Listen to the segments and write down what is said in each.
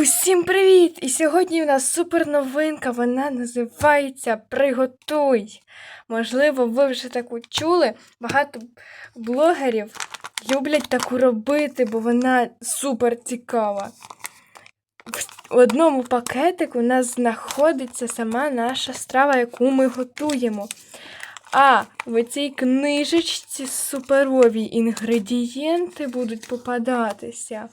Усім привіт! І сьогодні в нас супер новинка. Вона називається Приготуй. Можливо, ви вже таку чули. Багато блогерів люблять таку робити, бо вона супер цікава. В одному пакетику у нас знаходиться сама наша страва, яку ми готуємо. А в цій книжечці суперові інгредієнти будуть попадатися.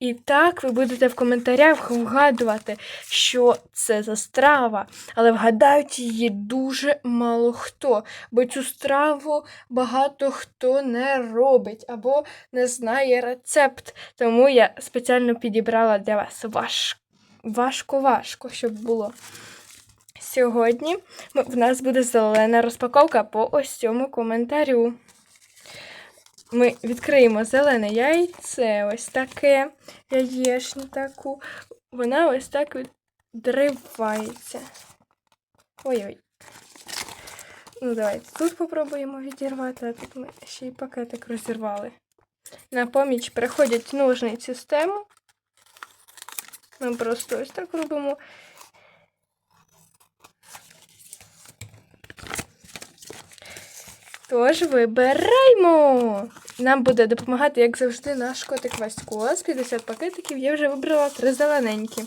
І так ви будете в коментарях вгадувати, що це за страва. Але вгадають її дуже мало хто, бо цю страву багато хто не робить або не знає рецепт. Тому я спеціально підібрала для вас важко-важко, щоб було. Сьогодні в нас буде зелена розпаковка по ось цьому коментарю. Ми відкриємо зелене яйце, ось таке яєчню таку. Вона ось так відривається. Ой-ой. Ну, давайте тут попробуємо відірвати, а тут ми ще й пакетик розірвали. На поміч приходять ножниці з тему. Ми просто ось так робимо. Тож вибираємо! Нам буде допомагати, як завжди, наш котик Васько. З 50 пакетиків я вже вибрала три зелененькі.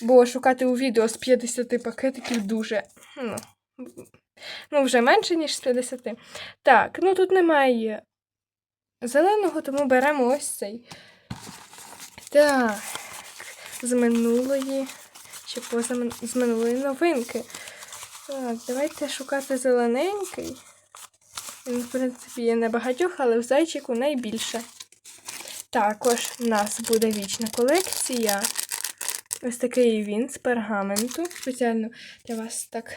Бо шукати у відео з 50 пакетиків дуже. Ну, ну вже менше, ніж з 50. Так, ну тут немає зеленого, тому беремо ось цей. Так, з минулої. Чи поза з минулої новинки. Так, давайте шукати зелененький. Він, в принципі, є на багатьох, але в зайчику найбільше. Також в нас буде вічна колекція. Ось такий він з пергаменту. Спеціально для вас так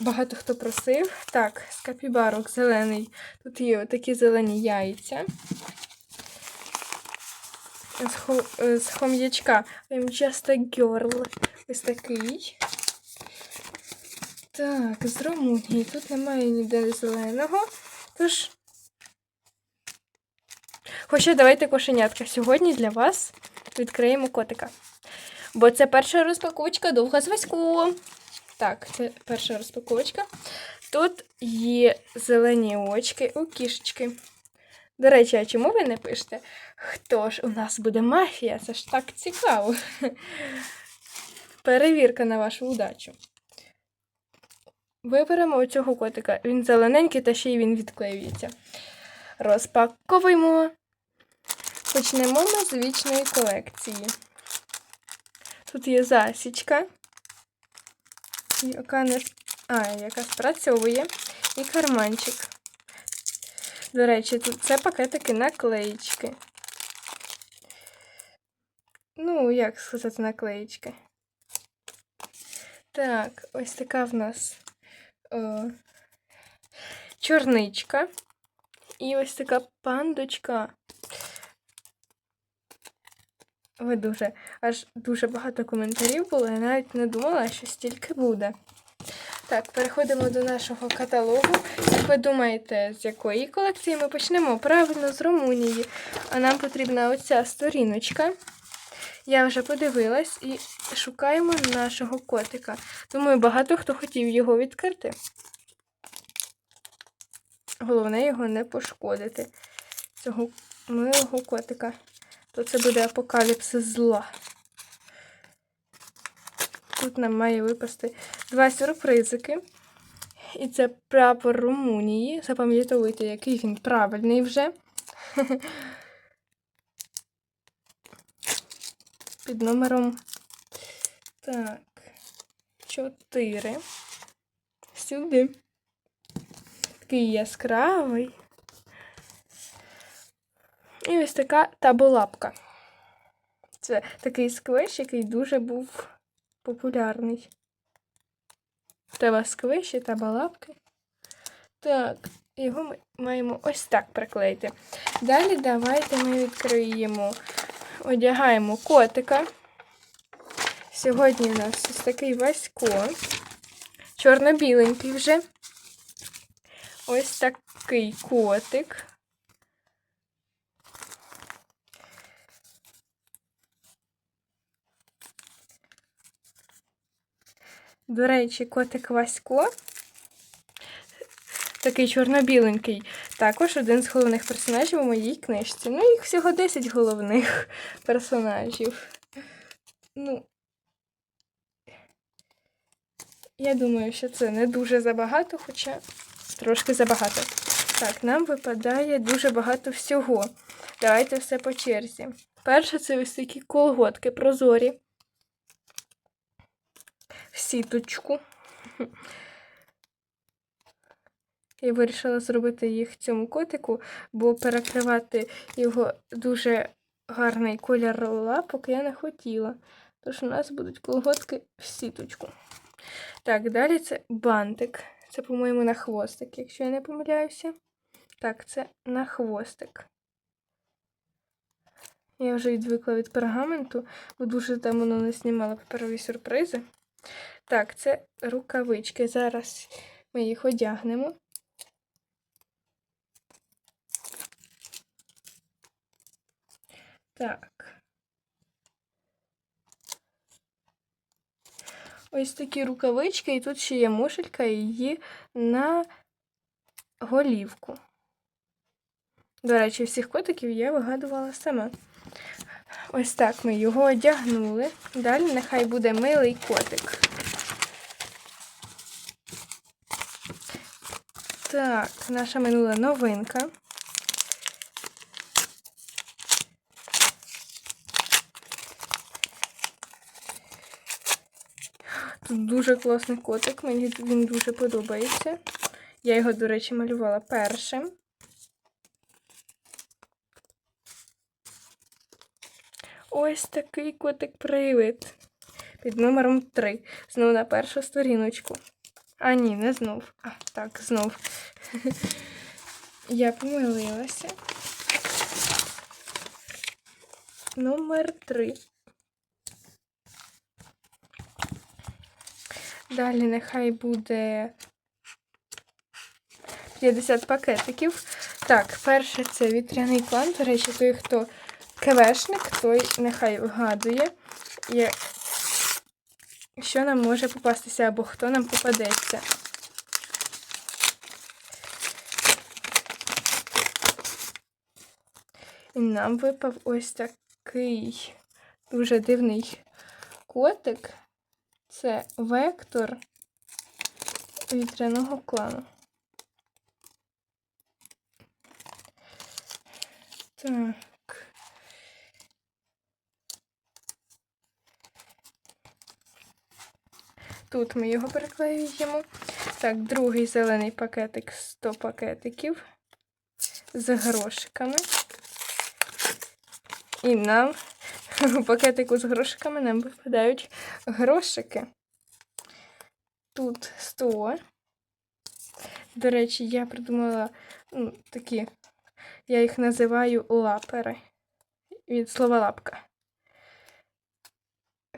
багато хто просив. Так, з капібарок зелений. Тут є такі зелені яйця. З, хо... з хом'ячка just girl. Ось такий. Так, з Румунії. Тут немає ніде зеленого. Тож. Хоча давайте кошенятка. Сьогодні для вас відкриємо котика. Бо це перша розпаковочка довга з Васьком. Так, це перша розпаковочка. Тут є зелені очки у кішечки. До речі, а чому ви не пишете? Хто ж у нас буде мафія? Це ж так цікаво. Перевірка на вашу удачу. Виберемо оцього котика. Він зелененький, та ще й він відклеюється. Розпаковуємо. Почнемо ми з вічної колекції. Тут є засічка, яка не а, яка спрацьовує, і карманчик. До речі, тут це пакетики наклеїчки. Ну, як сказати, наклеїчки. Так, ось така в нас о, чорничка. І ось така пандочка. Ви дуже, аж дуже багато коментарів було, я навіть не думала, що стільки буде. Так, переходимо до нашого каталогу. Як ви думаєте, з якої колекції ми почнемо? Правильно, з Румунії. А нам потрібна оця сторіночка. Я вже подивилась і шукаємо нашого котика. Думаю, багато хто хотів його відкрити. Головне його не пошкодити. Цього милого котика. То це буде апокаліпсис зла. Тут нам має випасти два сюрпризики. І це прапор Румунії. Запам'ятовуйте, який він правильний вже. Під номером. Так. Чотири. Сюди. Такий яскравий. І ось така таболапка. Це такий сквиш, який дуже був популярний. Треба сквиші та балапки. Так, його ми маємо ось так приклеїти. Далі давайте ми відкриємо, одягаємо котика. Сьогодні у нас ось такий васько. Чорно-біленький вже. Ось такий котик. До речі, котик Васько такий чорно-біленький, також один з головних персонажів у моїй книжці. Ну, їх всього 10 головних персонажів. Ну, я думаю, що це не дуже забагато, хоча трошки забагато. Так, нам випадає дуже багато всього. Давайте все по черзі. Перше, це ось такі колготки прозорі. В сіточку. Я вирішила зробити їх цьому котику, бо перекривати його дуже гарний колір лапок я не хотіла. Тож у нас будуть колготки в сіточку. Так, далі це бантик. Це, по-моєму, на хвостик, якщо я не помиляюся. Так, це на хвостик. Я вже відвикла від пергаменту, бо дуже давно не знімала паперові сюрпризи. Так, це рукавички. Зараз ми їх одягнемо. Так. Ось такі рукавички, і тут ще є мушелька її на голівку. До речі, всіх котиків я вигадувала сама. Ось так ми його одягнули. Далі нехай буде милий котик. Так, наша минула новинка. Тут дуже класний котик, мені він дуже подобається. Я його, до речі, малювала першим. Ось такий котик-привид. Під номером 3. Знову на першу сторіночку. А, ні, не знов. А, так, знов. Я помилилася. Номер 3. Далі нехай буде 50 пакетиків. Так, перше це вітряний клан. До речі, той, хто КВшник, той нехай вгадує, що нам може попастися або хто нам попадеться. І нам випав ось такий дуже дивний котик. Це вектор вітряного клану. Так. Тут ми його переклеюємо. Так, другий зелений пакетик 100 пакетиків з грошиками. І нам пакетику з грошиками нам випадають грошики. Тут 100. До речі, я придумала ну, такі, я їх називаю лапери. Від слова лапка.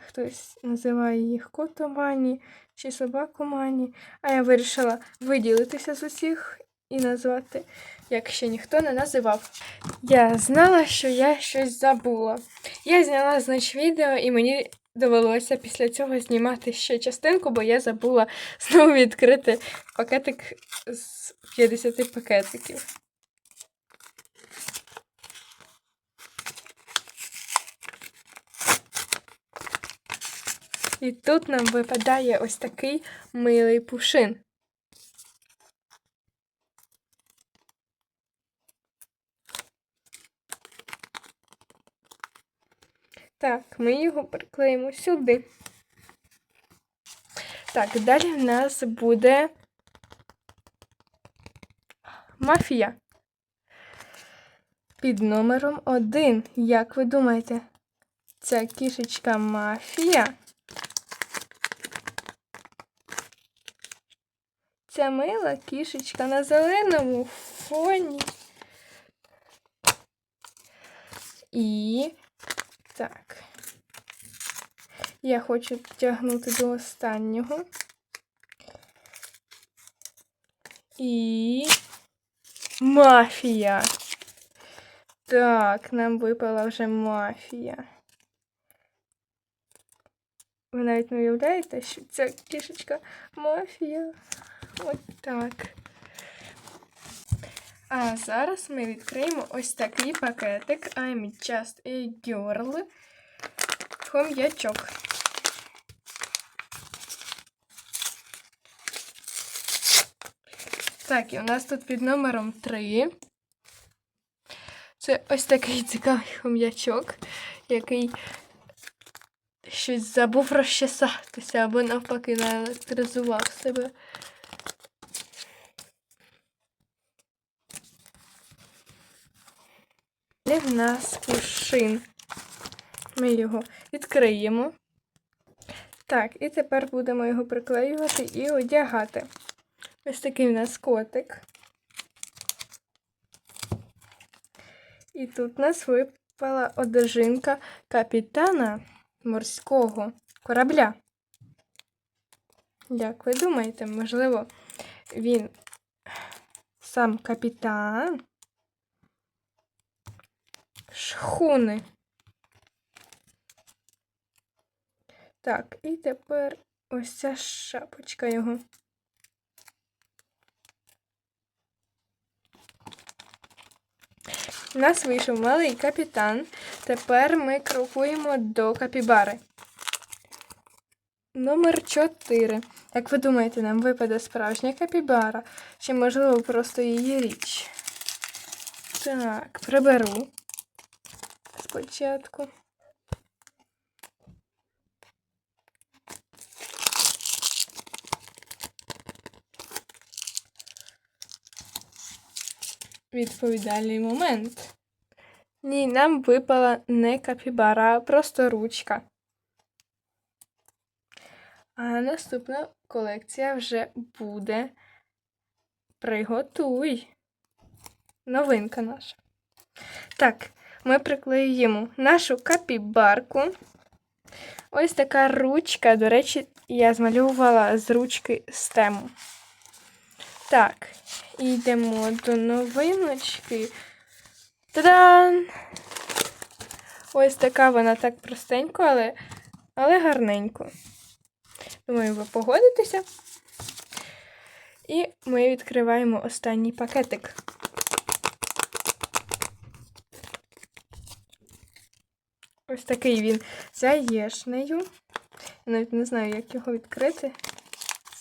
Хтось називає їх котомані чи собакомані. А я вирішила виділитися з усіх і назвати, як ще ніхто не називав. Я знала, що я щось забула. Я зняла, значить, відео, і мені довелося після цього знімати ще частинку, бо я забула знову відкрити пакетик з 50 пакетиків. І тут нам випадає ось такий милий пушин. Так, ми його приклеїмо сюди. Так, далі в нас буде мафія. Під номером один. Як ви думаєте, ця кішечка мафія? Ця мила кішечка на зеленому фоні. І так. Я хочу тягнути до останнього. І мафія. Так, нам випала вже мафія. Ви навіть не уявляєте, що ця кішечка мафія. От так. А зараз ми відкриємо ось такий пакетик I'm just a girl. Хом'ячок. Так, і у нас тут під номером 3. Це ось такий цікавий хом'ячок, який щось забув розчесатися або навпаки наелектризував себе. Далі в нас кушин. Ми його відкриємо. Так, і тепер будемо його приклеювати і одягати. Ось такий в нас котик. І тут у нас випала одежинка капітана морського корабля. Як ви думаєте, можливо, він сам капітан шхуни. Так, і тепер ось ця шапочка його. У нас вийшов малий капітан. Тепер ми крокуємо до капібари. Номер 4. Як ви думаєте, нам випаде справжня капібара? Чи, можливо, просто її річ? Так, приберу спочатку. Відповідальний момент. Ні, нам випала не капібара, а просто ручка. А наступна колекція вже буде Приготуй. Новинка наша. Так, ми приклеюємо нашу капібарку. Ось така ручка. До речі, я змалювала з ручки стему. Так, йдемо до новиночки. Та-дан! Ось така вона так простенько, але, але гарненько. Думаю, ви погодитеся. І ми відкриваємо останній пакетик. Ось такий він з яєшнею. Я навіть не знаю, як його відкрити.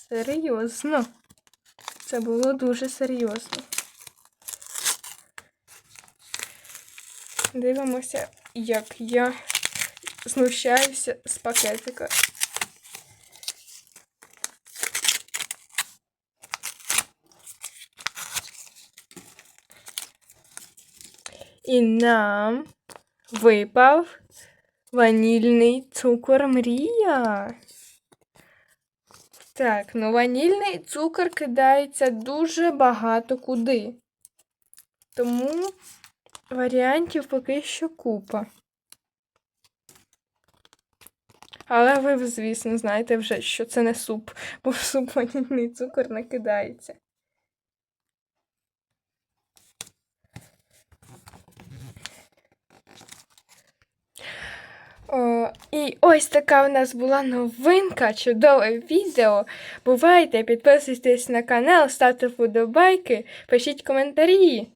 Серйозно. Це було дуже серйозно. Дивимося, як я знущаюся з пакетика. І нам випав ванільний цукор мрія. Так, ну ванільний цукор кидається дуже багато куди. Тому варіантів поки що купа. Але ви, звісно, знаєте вже, що це не суп, бо в суп ванільний цукор не кидається. І ось така у нас була новинка, чудове відео. Бувайте, підписуйтесь на канал, ставте вподобайки, пишіть коментарі.